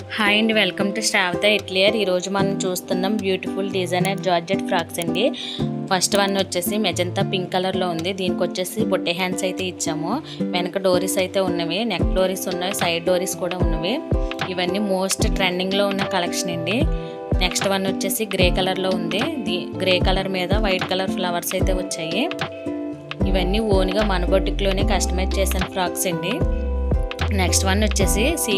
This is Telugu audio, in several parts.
హాయ్ అండి వెల్కమ్ టు శ్రావత ఇట్లియర్ ఈరోజు మనం చూస్తున్నాం బ్యూటిఫుల్ డిజైనర్ జార్జెట్ ఫ్రాక్స్ అండి ఫస్ట్ వన్ వచ్చేసి మెజంతా పింక్ కలర్లో ఉంది. దీనికి వచ్చేసి బొట్టే హ్యాండ్స్ అయితే ఇచ్చాము. వెనక డోరీస్ అయితే ఉన్నవి. నెక్ డోరీస్ ఉన్నాయి. సైడ్ డోరీస్ కూడా ఉన్నవి. ఇవన్నీ మోస్ట్ ట్రెండింగ్లో ఉన్న కలెక్షన్ అండి. నెక్స్ట్ వన్ వచ్చేసి గ్రే కలర్లో ఉంది. దీ గ్రే కలర్ మీద వైట్ కలర్ ఫ్లవర్స్ అయితే వచ్చాయి. ఇవన్నీ ఓన్గా మన బొటిక్లోనే కస్టమైజ్ చేసిన ఫ్రాక్స్ అండి నెక్స్ట్ వన్ వచ్చేసి సీ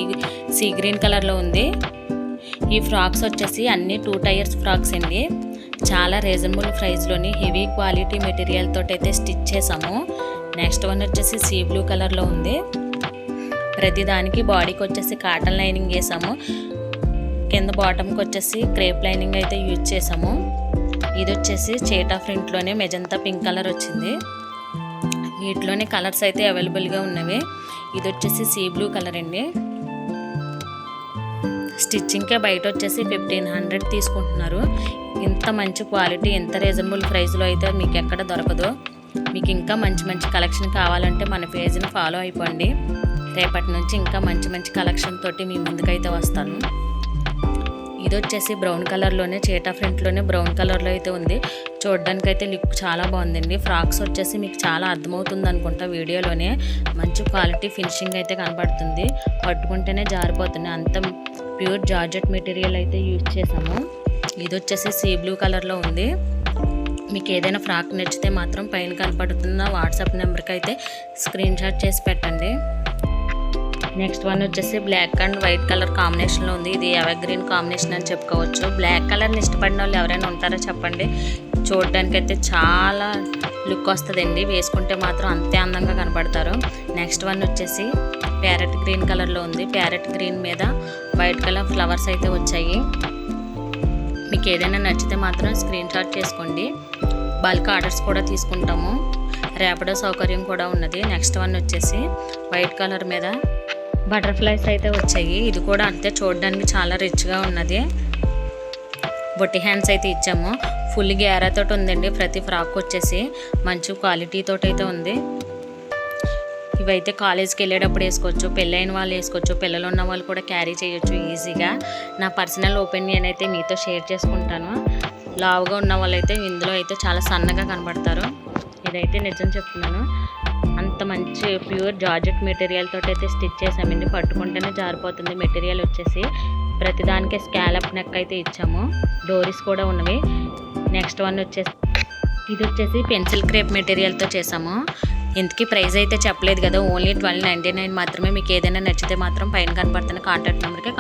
సీ గ్రీన్ కలర్లో ఉంది. ఈ ఫ్రాక్స్ వచ్చేసి అన్ని టూ టైర్స్ ఫ్రాక్స్ అండి. చాలా రీజనబుల్ ప్రైస్లోని హెవీ క్వాలిటీ మెటీరియల్ తోటి అయితే స్టిచ్ చేసాము నెక్స్ట్ వన్ వచ్చేసి సీ బ్లూ కలర్లో ఉంది. ప్రతి దానికి బాడీకి వచ్చేసి కాటన్ లైనింగ్ వేసాము. కింద బాటమ్కి వచ్చేసి క్రేప్ లైనింగ్ అయితే యూజ్ చేసాము ఇది వచ్చేసి చేటా ఫ్రంట్లోనే మెజంతా పింక్ కలర్ వచ్చింది. వీటిలోనే కలర్స్ అయితే అవైలబుల్గా ఉన్నవి. ఇది వచ్చేసి సీ బ్లూ కలర్ అండి. స్టిచ్చింగ్కే బయట వచ్చేసి ఫిఫ్టీన్ హండ్రెడ్ తీసుకుంటున్నారు. ఇంత మంచి క్వాలిటీ ఇంత రీజనబుల్ ప్రైస్లో అయితే మీకు ఎక్కడ దొరకదు. మీకు ఇంకా మంచి మంచి కలెక్షన్ కావాలంటే మన పేజ్ని ఫాలో అయిపోండి. రేపటి నుంచి ఇంకా మంచి మంచి కలెక్షన్ తోటి మీ ముందుకైతే వస్తాను. ఇది వచ్చేసి బ్రౌన్ కలర్లోనే చేటా ఫ్రంట్లోనే బ్రౌన్ కలర్లో అయితే ఉంది. చూడడానికి అయితే లుక్ చాలా బాగుందండి. ఫ్రాక్స్ వచ్చేసి మీకు చాలా అర్థమవుతుంది అనుకుంటా వీడియోలోనే. మంచి క్వాలిటీ ఫినిషింగ్ అయితే కనబడుతుంది. పట్టుకుంటేనే జారిపోతుంది అంత ప్యూర్ జార్జెట్ మెటీరియల్ అయితే యూజ్ చేసాము ఇది వచ్చేసి సీ బ్లూ కలర్లో ఉంది. మీకు ఏదైనా ఫ్రాక్ నచ్చితే మాత్రం పైన కనపడుతున్న వాట్సాప్ నెంబర్కి అయితే స్క్రీన్ షాట్ చేసి పెట్టండి. నెక్స్ట్ వన్ వచ్చేసి బ్లాక్ అండ్ వైట్ కలర్ కాంబినేషన్లో ఉంది. ఇది ఎవర్ గ్రీన్ కాంబినేషన్ అని చెప్పుకోవచ్చు. బ్లాక్ కలర్ని ఇష్టపడిన వాళ్ళు ఎవరైనా ఉంటారో చెప్పండి. చూడడానికైతే అయితే చాలా లుక్ వస్తుందండి. వేసుకుంటే మాత్రం అంతే అందంగా కనబడతారు నెక్స్ట్ వన్ వచ్చేసి ప్యారెట్ గ్రీన్ కలర్లో ఉంది. ప్యారెట్ గ్రీన్ మీద వైట్ కలర్ ఫ్లవర్స్ అయితే వచ్చాయి. మీకు ఏదైనా నచ్చితే మాత్రం స్క్రీన్ షాట్ చేసుకోండి. బల్క్ ఆర్డర్స్ కూడా తీసుకుంటాము. రేపడో సౌకర్యం కూడా ఉన్నది. నెక్స్ట్ వన్ వచ్చేసి వైట్ కలర్ మీద బటర్ఫ్లైస్ అయితే వచ్చాయి. ఇది కూడా అంతే చూడడానికి చాలా రిచ్గా ఉన్నది. బొట్టి హ్యాండ్స్ అయితే ఇచ్చాము. ఫుల్ గ్యారాతో ఉందండి. ప్రతి ఫ్రాక్ వచ్చేసి మంచి క్వాలిటీతో అయితే ఉంది. ఇవైతే కాలేజ్కి వెళ్ళేటప్పుడు వేసుకోవచ్చు. పెళ్ళైన వాళ్ళు వేసుకోవచ్చు. పిల్లలు ఉన్న వాళ్ళు కూడా క్యారీ చేయొచ్చు ఈజీగా నా పర్సనల్ ఒపీనియన్ అయితే మీతో షేర్ చేసుకుంటాను. లావుగా ఉన్న వాళ్ళైతే ఇందులో అయితే చాలా సన్నగా కనబడతారు. ఇదైతే నిజం చెప్తున్నాను. అంత మంచి ప్యూర్ జార్జెట్ మెటీరియల్ తోటి అయితే స్టిచ్ చేసామండి. పట్టుకుంటేనే జారిపోతుంది మెటీరియల్ వచ్చేసి. ప్రతిదానికి స్కాలప్ నెక్ అయితే ఇచ్చాము. డోరీస్ కూడా ఉన్నవి. నెక్స్ట్ వన్ వచ్చేసి ఇది వచ్చేసి పెన్సిల్ క్రేప్ మెటీరియల్తో చేసాము. ఇంతకీ ప్రైస్ అయితే చెప్పలేదు కదా. ఓన్లీ ట్వెల్వ్ నైంటీ నైన్ మాత్రమే. మీకు ఏదైనా నచ్చితే మాత్రం పైన కనపడుతున్న కాంటాక్ట్ నెంబర్కి